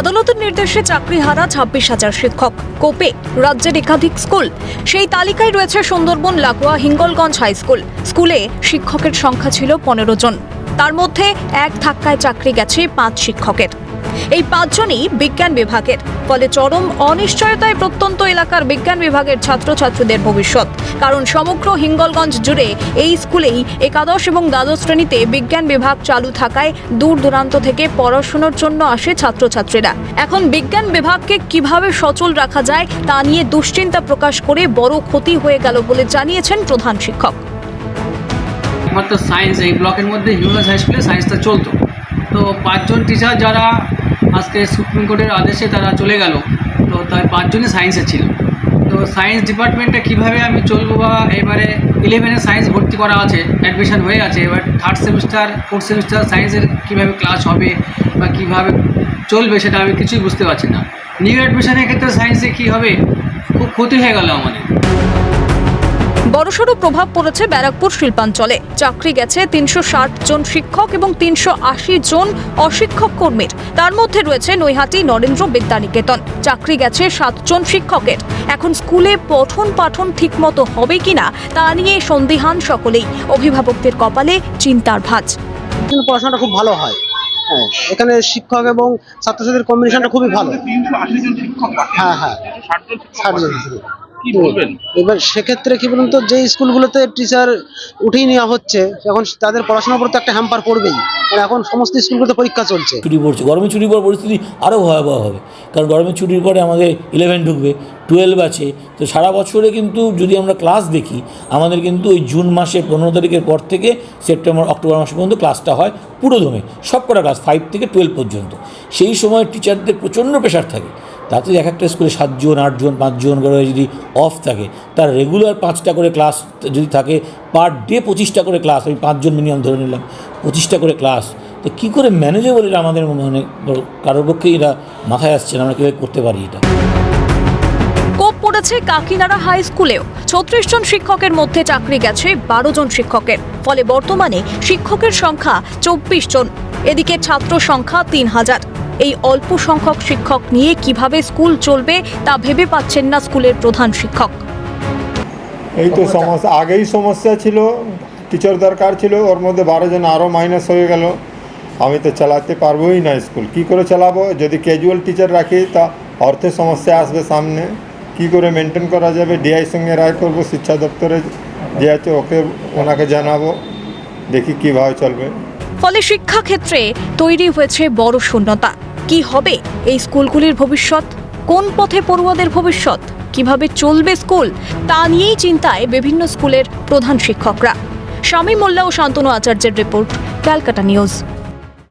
আদালতের নির্দেশে চাকরি হারা ছাব্বিশ হাজার শিক্ষক। কোপে, রাজ্যের একাধিক স্কুল। সেই তালিকায় রয়েছে সুন্দরবন, লাগোয়া, হিঙ্গলগঞ্জ হাই স্কুল। স্কুলে শিক্ষকের সংখ্যা ছিল পনেরো জন। তার মধ্যে এক ধাক্কায় চাকরি গেছে পাঁচ শিক্ষকের। এই পাঁচজনই বিজ্ঞান বিভাগের, ফলে চরম অনিশ্চয়তায় প্রত্যন্ত এলাকার বিজ্ঞান বিভাগের ছাত্রছাত্রীদের ভবিষ্যৎ। কারণ সমগ্র হিঙ্গলগঞ্জ জুড়ে এই স্কুলেই একাদশ এবং দ্বাদশ শ্রেণীতে বিজ্ঞান বিভাগ চালু থাকায় দূর দূরান্ত থেকে পড়াশোনার জন্য আসে ছাত্রছাত্রীরা। এখন বিজ্ঞান বিভাগকে কীভাবে সচল রাখা যায় তা নিয়ে দুশ্চিন্তা প্রকাশ করে বড় ক্ষতি হয়ে গেল বলে জানিয়েছেন প্রধান শিক্ষক। একমাত্র সায়েন্স এই ব্লকের মধ্যে হিউম্যান হাই স্কুলে সায়েন্সটা চলতো। তো পাঁচজন টিচার যারা আজকে সুপ্রিম কোর্টের আদেশে তারা চলে গেল। তো তাই পাঁচজনই সায়েন্সে ছিল। তো সায়েন্স ডিপার্টমেন্টে কীভাবে আমি চলবো বা এবারে ইলেভেনে সায়েন্স ভর্তি করা আছে অ্যাডমিশন হয়ে আছে, এবার থার্ড সেমিস্টার ফোর্থ সেমিস্টার সায়েন্সের কীভাবে ক্লাস হবে বা কীভাবে চলবে সেটা আমি কিছুই বুঝতে পারছি না। নিউ অ্যাডমিশনের ক্ষেত্রে সায়েন্সে কী হবে? খুব ক্ষতি হয়ে গেল আমাদের। বড়সড় প্রভাব পড়েছে ব্যারাকপুর শিল্পাঞ্চলে। চাকরি গেছে তিনশো ষাট জন শিক্ষক এবং তিনশো আশি জন অশিক্ষক কর্মীর। তার মধ্যে রয়েছে নৈহাটি নরেন্দ্র বিদ্যানিকেতন। চাকরি গেছে সাতজন শিক্ষকের। এখন স্কুলে পঠন পাঠন ঠিকমতো হবে কিনা তা নিয়ে সন্দিহান সকলেই। অভিভাবকদের কপালে চিন্তার ভাঁজ। কিন্তু পড়াশোনাটা খুব ভালো হয়। হ্যাঁ এখানে শিক্ষক এবং ছাত্রছাত্রীর কম্বিনেশনটা খুবই ভালো। হ্যাঁ হ্যাঁ। ষাট জন কি বলবেন? এবার সেক্ষেত্রে কি বলুন তো যে স্কুলগুলোতে টিচার উঠিয়ে নেওয়া হচ্ছে এখন তাদের পড়াশোনার উপর তো একটা হ্যাম্পার পড়বেই। এখন সমস্ত স্কুলগুলোতে পরীক্ষা চলছে। ছুটি পড়ছে। গরমের ছুটির পর পরিস্থিতি আরও ভয়াবহ হবে। কারণ গরমের ছুটির পরে আমাদের ইলেভেন ঢুকবে টুয়েলভ আছে। তো সারা বছরে কিন্তু যদি আমরা ক্লাস দেখি আমাদের কিন্তু ওই জুন মাসের পনেরো তারিখের পর থেকে সেপ্টেম্বর অক্টোবর মাস পর্যন্ত ক্লাসটা হয় পুরো দমে সব কটা ক্লাস ফাইভ থেকে টুয়েলভ পর্যন্ত। সেই সময় টিচারদের প্রচণ্ড প্রেশার থাকে। তাতে এক একটা স্কুলে সাতজন, আটজন, পাঁচজন করে যদি অফ থাকে, তার রেগুলার পাঁচটা করে ক্লাস যদি থাকে পার ডে পঁচিশটা করে ক্লাস আমি পাঁচজন মিনিমাম ধরে নিলাম, পঁচিশটা করে ক্লাস তো কী করে ম্যানেজেবল এটা আমাদের মানে কারোর পক্ষেই এটা মাথায় আসছে না, আমরা কীভাবে করতে পারি এটা? কোপ পড়েছে কাকিনাড়া হাই স্কুলেও। ছত্রিশ জন শিক্ষকের মধ্যে চাকরি গেছে বারো জন শিক্ষকের, ফলে বর্তমানে শিক্ষকের সংখ্যা চব্বিশ জন। এদিকে ছাত্র সংখ্যা তিন হাজার। এই অল্প সংখ্যক শিক্ষক নিয়ে কীভাবে স্কুল চলবে তা ভেবে পাচ্ছেন না স্কুলের প্রধান শিক্ষক। এই তো সমস্যা আগেই সমস্যা ছিল টিচার দরকার ছিল ওর মধ্যে বারো জন আরও মাইনাস হয়ে গেল। আমি তো চালাতে পারবোই না স্কুল। কি করে চালাবো? যদি ক্যাজুয়াল টিচার রাখি তা অর্থের সমস্যা আসবে সামনে। কি করে মেনটেন করা যাবে? ডিআই সঙ্গে রায় করব শিক্ষা দপ্তরে যে আছে ওকে ওনাকে জানাব দেখি কীভাবে চলবে। ফলে শিক্ষাক্ষেত্রে তৈরি হয়েছে বড় শূন্যতা। কি হবে? এই স্কুলগুলির ভবিষ্যৎ? কোন পথে পড়ুয়াদের ভবিষ্যৎ? কীভাবে চলবে স্কুল? তা নিয়েই চিন্তায় বিভিন্ন স্কুলের প্রধান শিক্ষকরা। স্বামী মোল্লা ও শান্তনু আচার্যের রিপোর্ট, ক্যালকাটা নিউজ।